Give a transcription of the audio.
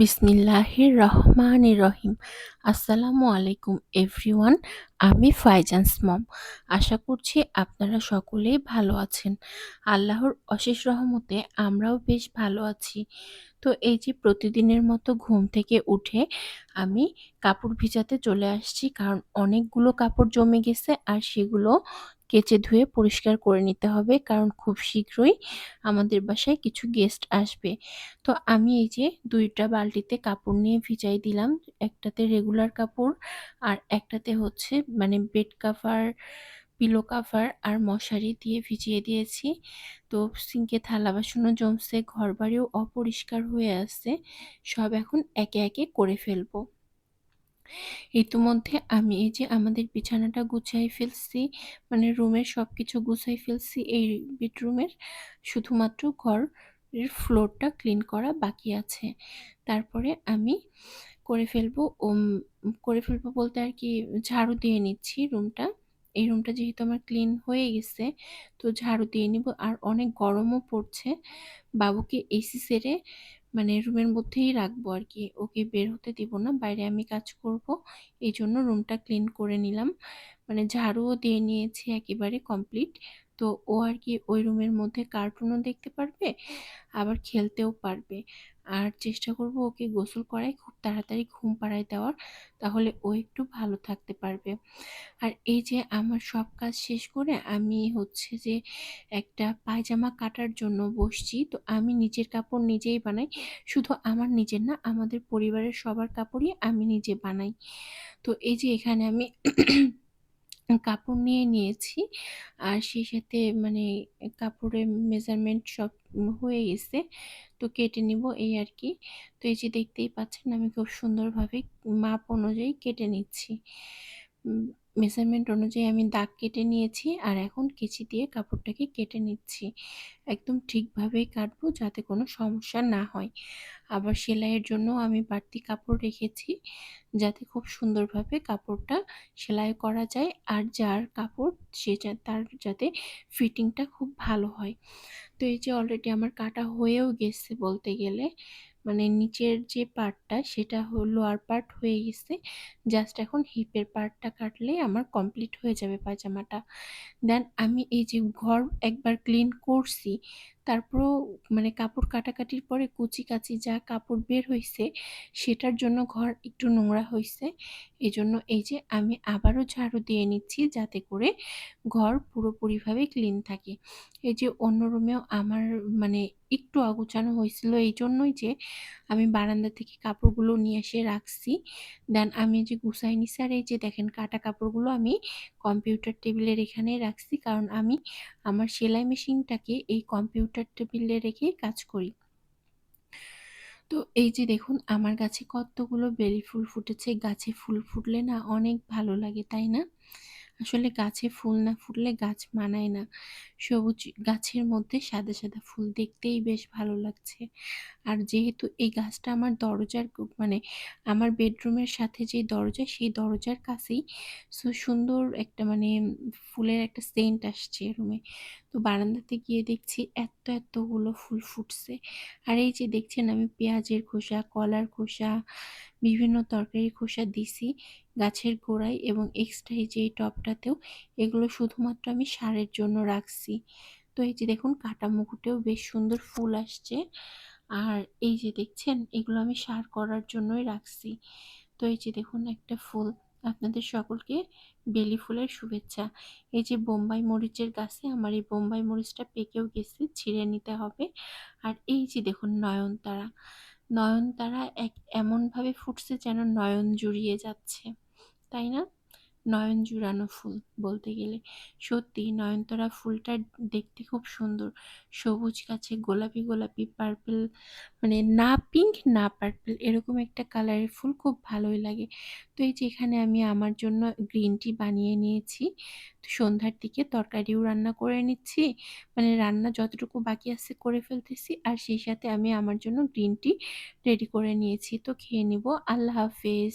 বিসমিল্লাহির রহমানির রহিম। আসসালামু আলাইকুম এভরিওয়ান, আমি ফাইজান্স মম আশা করছি আপনারা সকলেই ভালো আছেন। আল্লাহর অশেষ রহমতে আমরাও বেশ ভালো আছি। তো এই যে প্রতিদিনের মতো ঘুম থেকে উঠে আমি কাপড় ভিজাতে চলে আসছি, কারণ অনেকগুলো কাপড় জমে গেছে আর সেগুলো কেচে ধুয়ে পরিষ্কার করে নিতে হবে, কারণ খুব শীঘ্রই আমাদের বাসায় কিছু গেস্ট আসবে। তো আমি এই যে দুইটা বালতিতে কাপড় নিয়ে ভিজাই দিলাম, একটাতে রেগুলার কাপড় আর একটাতে হচ্ছে মানে বেড কাভার পিলো কাভার আর মশারি দিয়ে ভিজিয়ে দিয়েছি। তো সিঙ্কে থালা বাসনও জমছে ঘর বাড়িও অপরিষ্কার হয়ে আছে, সব এখন একে একে করে ফেলব। ইতিমধ্যে আমি এই যে আমাদের বিছানাটা গুছাই ফেলছি মানে রুমের সব কিছু গুছাই ফেলছি, এই বেডরুমের শুধুমাত্র ঘরের ফ্লোরটা ক্লিন করা বাকি আছে। তারপরে আমি করে ফেলব করে ফেলব বলতে আর কি ঝাড়ু দিয়ে নিচ্ছি রুমটা। এই রুমটা যেহেতু আমার ক্লিন হয়ে গেছে, তো ঝাড়ু দিয়ে নিব। আর অনেক গরমও পড়ছে। বাবুকে এসি সেরে মানে রুমের মধ্যেই রাখব আর কি ওকে বের হতে দিব না, বাইরে আমি কাজ করব। এই জন্য রুমটা ক্লিন করে নিলাম। মানে ঝাড়ুও দিয়ে নিয়েছি একেবারে কমপ্লিট। তো ও আর কি ওই রুমের মধ্যে কার্টুনও দেখতে পারবে, আবার খেলতেও পারবে। আর চেষ্টা করব ওকে গোসল করাই খুব তাড়াতাড়ি ঘুম পাড়ায় দেওয়ার, তাহলে ও একটু ভালো থাকতে পারবে। আর এই যে আমার সব কাজ শেষ করে আমি হচ্ছে যে একটা পায়জামা কাটার জন্য বসছি। তো আমি নিজের কাপড় নিজেই বানাই, শুধু আমার নিজের না, আমাদের পরিবারের সবার কাপড়ই আমি নিজে বানাই। তো এই যে এখানে আমি কাপড় নিয়ে নিয়েছি। আর সেই সাথে মানে কাপড়ের মেজারমেন্ট সব হয়ে গেছে। তো কেটে নিব এই আর কি। তো এই যে দেখতেই পাচ্ছেন, আমি খুব সুন্দরভাবে মাপ অনুযায়ী কেটে নিচ্ছি। মেজারমেন্ট অনুযায়ী আমি দাগ কেটে নিয়েছি আর এখন কেচি দিয়ে কাপড়টাকে কেটে নিচ্ছি। একদম ঠিকভাবেই কাটবো যাতে কোনো সমস্যা না হয়। আবার সেলাইয়ের জন্য আমি বাড়তি কাপড় রেখেছি যাতে খুব সুন্দরভাবে কাপড়টা সেলাই করা যায় আর যার কাপড় সে তার যাতে ফিটিংটা খুব ভালো হয়। তো এই যে অলরেডি আমার কাটা হয়েও গেছে বলতে গেলে মানে নিচের যে পার্টটা সেটা লোয়ার পার্ট হয়ে গেছে। জাস্ট এখন হিপের পার্টটা কাটলে আমার কমপ্লিট হয়ে যাবে পায়জামাটা। দেন আমি এই যে ঘর একবার ক্লিন করছি তারপরও মানে কাপড় কাটাকাটির পরে কুচি কাচি যা কাপড় বের হয়েছে সেটার জন্য ঘর একটু নোংরা হয়েছে এই জন্য এই যে আমি আবারও ঝাড়ু দিয়ে নিচ্ছি যাতে করে ঘর পুরোপুরিভাবে ক্লিন থাকে। এই যে অন্য রুমেও আমার মানে একটু অগোছানো হয়েছিল এই জন্যই যে আমি বারান্দা থেকে কাপড়গুলো নিয়ে এসে রাখছি। দেন আমি যে গুছাই নিছি এই যে দেখেন কাটা কাপড়গুলো আমি কম্পিউটার টেবিলের এখানে রাখছি। কারণ আমি আমার সেলাই মেশিনটাকে এই কম্পিউটার টেবিলে রেখে কাজ করি। তো এই যে দেখুন, আমার গাছে কতগুলো বেলি ফুল ফুটেছে। গাছে ফুল ফুটলে না অনেক ভালো লাগে, তাই না? আসলে গাছে ফুল না ফুটলে গাছ মানায় না। সবুজ গাছের মধ্যে সাদা সাদা ফুল দেখতেই বেশ ভালো লাগছে। আর যেহেতু এই গাছটা আমার দরজার মানে আমার বেডরুমের সাথে যে দরজা, সেই দরজার কাছেই, সো সুন্দর একটা মানে ফুলের একটা সেন্ট আসছে রুমে তো বারান্দাতে গিয়ে দেখছি এত এতগুলো ফুল ফুটছে। আর এই যে দেখছেন আমি পেঁয়াজের খোসা, কলার খোসা, বিভিন্ন তরকারির খোসা দিছি গাছের গোড়ায় এবং এক্সট্রা এই যে এই টপটাতেও এগুলো শুধুমাত্র আমি সারের জন্য রাখছি। তো এই যে দেখুন কাটা মুকুটেও বেশ সুন্দর ফুল আসছে। আর এই যে দেখছেন এগুলো আমি সার করার জন্যই রাখছি। তো এই যে দেখুন একটা ফুল আপনাদের সকলকে বেলি ফুলের শুভেচ্ছা। এই যে বোম্বাই মরিচের গাছে আমার এই বোম্বাই মরিচটা পেকেও গেছে, ছিঁড়ে নিতে হবে। আর এই যে দেখুন নয়নতারা নয়নতারা এক এমনভাবে ফুটছে যেন নয়ন জুড়িয়ে যাচ্ছে, তাই না? নয়ন জুড়ানো ফুল বলতে গেলে। সত্যি নয়নতরা ফুলটা দেখতে খুব সুন্দর। সবুজ গাছে গোলাপি গোলাপি পার্পেল মানে না পিঙ্ক না পার্পেল এরকম একটা কালারের ফুল খুব ভালোই লাগে। তো এই যে এখানে আমি আমার জন্য গ্রিন টি বানিয়ে নিয়েছি। তো সন্ধ্যার দিকে তরকারিও রান্না করে নিচ্ছি। মানে রান্না যতটুকু বাকি আছে করে ফেলতেছি। আর সেই সাথে আমি আমার জন্য গ্রিন টি রেডি করে নিয়েছি। তো খেয়ে নিব। আল্লাহ হাফেজ।